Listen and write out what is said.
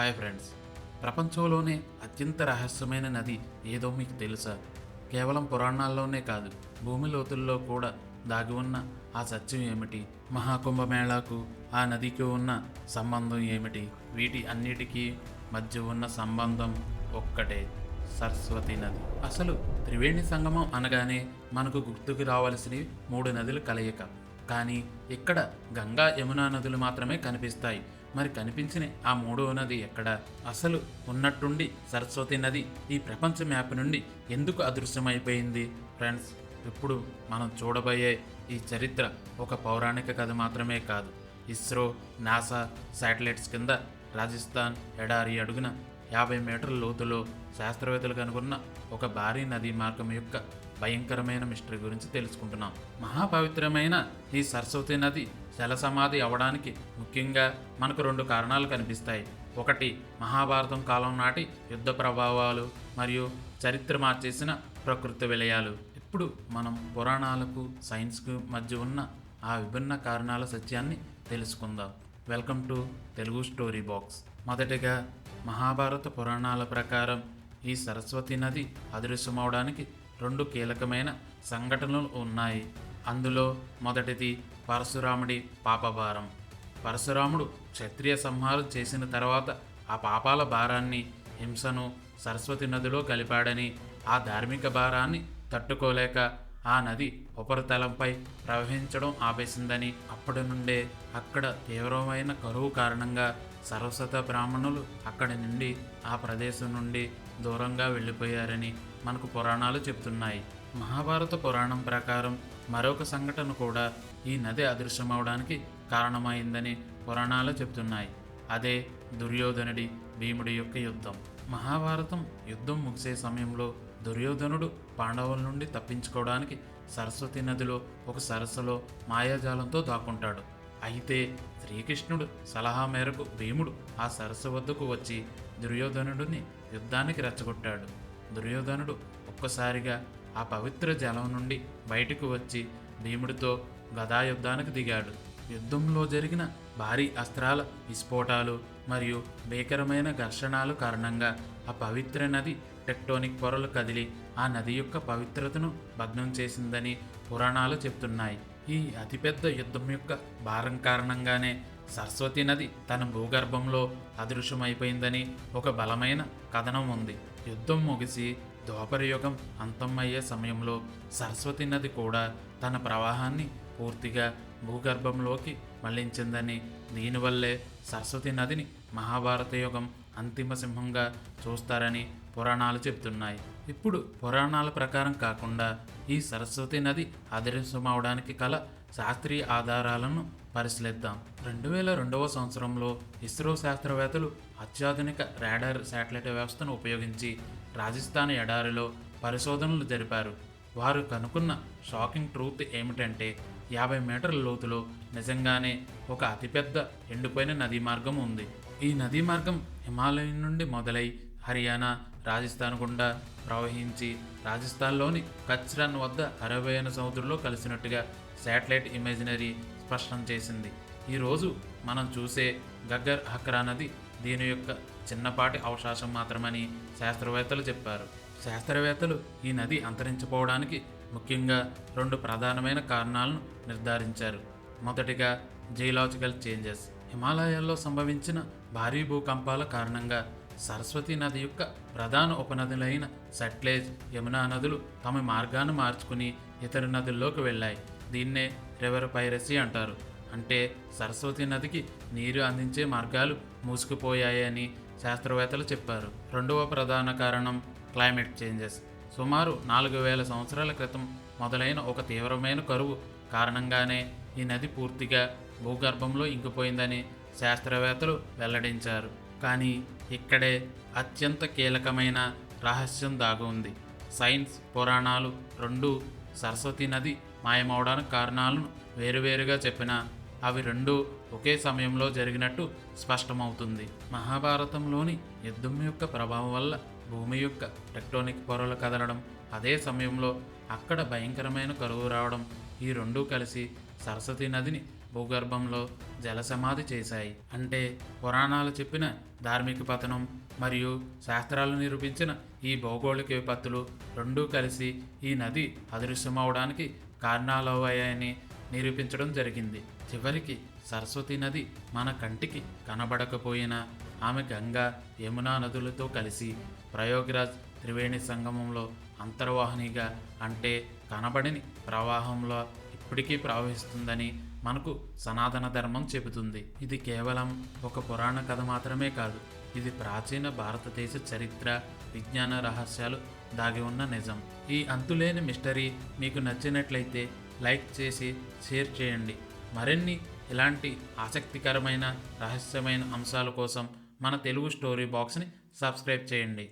Hi friends. ప్రపంచంలోనే అత్యంత రహస్యమైన నది ఏదో మీకు తెలుసా? కేవలం పురాణాల్లోనే కాదు భూమి లోతుల్లో కూడా దాగి ఉన్న ఆ సత్యం ఏమిటి? మహాకుంభమేళాకు ఆ నదికి ఉన్న సంబంధం ఏమిటి? వీటి అన్నిటికీ మధ్య ఉన్న సంబంధం ఒక్కటే సరస్వతి నది. అసలు త్రివేణి సంగమం అనగానే మనకు గుర్తుకు రావలసినవి మూడు నదులు కలయిక. కానీ ఇక్కడ గంగా యమునా నదులు మాత్రమే కనిపిస్తాయి. మరి కనిపించిన ఆ మూడవ నది ఎక్కడ? అసలు ఉన్నట్టుండి సరస్వతి నది ఈ ప్రపంచ మ్యాప్ నుండి ఎందుకు అదృశ్యమైపోయింది? ఫ్రెండ్స్ ఇప్పుడు మనం చూడబోయే ఈ చరిత్ర ఒక పౌరాణిక కథ మాత్రమే కాదు. ఇస్రో నాసా శాటిలైట్స్ కింద రాజస్థాన్ ఎడారి అడుగున యాభై మీటర్ల లోతులో శాస్త్రవేత్తలు కనుగొన్న ఒక భారీ నదీ మార్గం యొక్క భయంకరమైన మిస్టరీ గురించి తెలుసుకుంటున్నాం. మహాపవిత్రమైన ఈ సరస్వతి నది జల సమాధి అవడానికి ముఖ్యంగా మనకు రెండు కారణాలు కనిపిస్తాయి. ఒకటి మహాభారతం కాలం నాటి యుద్ధ ప్రభావాలు మరియు చరిత్ర మార్చేసిన ప్రకృతి విలయాలు. ఇప్పుడు మనం పురాణాలకు సైన్స్కు మధ్య ఉన్న ఆ విభిన్న కారణాల సత్యాన్ని తెలుసుకుందాం. Welcome to Telugu story box. మొదటిగా మహాభారత పురాణాల ప్రకారం ఈ సరస్వతి నది అదృశ్యమవడానికి రెండు కీలకమైన సంఘటనలు ఉన్నాయి. అందులో మొదటిది పరశురాముడి పాపభారం. పరశురాముడు క్షత్రియ సంహారం చేసిన తర్వాత ఆ పాపాల భారాన్ని హింసను సరస్వతి నదిలో కలిపాడని ఆ ధార్మిక భారాన్ని తట్టుకోలేక ఆ నది ఉపరితలంపై ప్రవహించడం ఆపేసిందని అప్పటి నుండే అక్కడ తీవ్రమైన కరువు కారణంగా సరస్వత బ్రాహ్మణులు అక్కడి నుండి ఆ ప్రదేశం నుండి దూరంగా వెళ్ళిపోయారని మనకు పురాణాలు చెప్తున్నాయి. మహాభారత పురాణం ప్రకారం మరొక సంఘటన కూడా ఈ నది అదృశ్యమవడానికి కారణమైందని పురాణాలు చెప్తున్నాయి. అదే దుర్యోధనుడి భీముడి యొక్క యుద్ధం. మహాభారతం యుద్ధం ముగిసే సమయంలో దుర్యోధనుడు పాండవుల నుండి తప్పించుకోవడానికి సరస్వతి నదిలో ఒక సరస్సులో మాయాజాలంతో దాక్కుంటాడు. అయితే శ్రీకృష్ణుడు సలహా మేరకు భీముడు ఆ సరస్సు వద్దకు వచ్చి దుర్యోధనుడిని యుద్ధానికి రెచ్చగొట్టాడు. దుర్యోధనుడు ఒక్కసారిగా ఆ పవిత్ర జలం నుండి బయటకు వచ్చి భీముడితో గదా యుద్ధానికి దిగాడు. యుద్ధంలో జరిగిన భారీ అస్త్రాల విస్ఫోటాలు మరియు భీకరమైన ఘర్షణాలు కారణంగా ఆ పవిత్ర నది టెక్టోనిక్ పొరలు కదిలి ఆ నది యొక్క పవిత్రతను భగ్నం చేసిందని పురాణాలు చెప్తున్నాయి. ఈ అతిపెద్ద యుద్ధం యొక్క భారం కారణంగానే సరస్వతి నది తన భూగర్భంలో అదృశ్యమైపోయిందని ఒక బలమైన కథనం ఉంది. యుద్ధం ముగిసి ద్వాపరయుగం అంతమయ్యే సమయంలో సరస్వతి నది కూడా తన ప్రవాహాన్ని పూర్తిగా భూగర్భంలోకి మళ్ళించిందని దీనివల్లే సరస్వతి నదిని మహాభారత యుగం అంతిమ సింహంగా చూస్తారని పురాణాలు చెబుతున్నాయి. ఇప్పుడు పురాణాల ప్రకారం కాకుండా ఈ సరస్వతి నది అదృశ్యమవడానికి కల శాస్త్రీయ ఆధారాలను పరిశీలిద్దాం. రెండు వేల రెండవ సంవత్సరంలో ఇస్రో శాస్త్రవేత్తలు అత్యాధునిక రాడార్ శాటిలైట్ వ్యవస్థను ఉపయోగించి రాజస్థాన్ ఎడారిలో పరిశోధనలు జరిపారు. వారు కనుక్కున్న షాకింగ్ ట్రూత్ ఏమిటంటే యాభై మీటర్ల లోతులో నిజంగానే ఒక అతిపెద్ద ఎండిపోయిన నదీ మార్గం ఉంది. ఈ నదీ మార్గం హిమాలయం నుండి మొదలై హర్యానా రాజస్థాన్ గుండా ప్రవహించి రాజస్థాన్లోని కచ్రన్ వద్ద అరవైన సముద్రంలో కలిసినట్టుగా శాటిలైట్ ఇమేజినరీ స్పష్టం చేసింది. ఈరోజు మనం చూసే గగ్గర్ హక్రా నది దీని యొక్క చిన్నపాటి అవకాశం మాత్రమని శాస్త్రవేత్తలు చెప్పారు. శాస్త్రవేత్తలు ఈ నది అంతరించిపోవడానికి ముఖ్యంగా రెండు ప్రధానమైన కారణాలను నిర్ధారించారు. మొదటిగా జియలాజికల్ చేంజెస్ హిమాలయాల్లో సంభవించిన భారీ భూకంపాల కారణంగా సరస్వతి నది యొక్క ప్రధాన ఉపనదులైన సట్లేజ్ యమునా నదులు తమ మార్గాన్ని మార్చుకుని ఇతర నదుల్లోకి వెళ్ళాయి. దీన్నే రివర్ పైరసీ అంటారు. అంటే సరస్వతి నదికి నీరు అందించే మార్గాలు మూసుకుపోయాయని శాస్త్రవేత్తలు చెప్పారు. రెండవ ప్రధాన కారణం క్లైమేట్ చేంజెస్. సుమారు నాలుగు వేల సంవత్సరాల క్రితం మొదలైన ఒక తీవ్రమైన కరువు కారణంగానే ఈ నది పూర్తిగా భూగర్భంలో ఇంకిపోయిందని శాస్త్రవేత్తలు వెల్లడించారు. కానీ ఇక్కడే అత్యంత కీలకమైన రహస్యం దాగి ఉంది. సైన్స్ పురాణాలు రెండు సరస్వతి నది మాయమవడానికి కారణాలను వేరువేరుగా చెప్పినా అవి రెండు ఒకే సమయంలో జరిగినట్టు స్పష్టమవుతుంది. మహాభారతంలోని యుద్ధం యొక్క ప్రభావం వల్ల భూమి యొక్క టెక్టోనిక్ పొరలు కదలడం అదే సమయంలో అక్కడ భయంకరమైన కరువు రావడం ఈ రెండూ కలిసి సరస్వతి నదిని భూగర్భంలో జలసమాధి చేశాయి. అంటే పురాణాలు చెప్పిన ధార్మిక పతనం మరియు శాస్త్రాలు నిరూపించిన ఈ భౌగోళిక విపత్తులు రెండూ కలిసి ఈ నది అదృశ్యమవడానికి కారణాలయ్యాయని నిరూపించడం జరిగింది. చివరికి సరస్వతి నది మన కంటికి కనబడకపోయినా ఆమె గంగా యమునా నదులతో కలిసి ప్రయోగరాజ్ త్రివేణి సంగమంలో అంతర్వాహినిగా అంటే కనబడని ప్రవాహంలో ఇప్పటికీ ప్రవహిస్తుందని మనకు సనాతన ధర్మం చెబుతుంది. ఇది కేవలం ఒక పురాణ కథ మాత్రమే కాదు ఇది ప్రాచీన భారతదేశ చరిత్ర విజ్ఞాన రహస్యాలు దాగి ఉన్న నిజం. ఈ అంతులేని మిస్టరీ మీకు నచ్చినట్లయితే లైక్ చేసి షేర్ చేయండి. మరిన్ని ఇలాంటి ఆసక్తికరమైన రహస్యమైన అంశాల కోసం మన తెలుగు స్టోరీ బాక్స్ని సబ్స్క్రైబ్ చేయండి.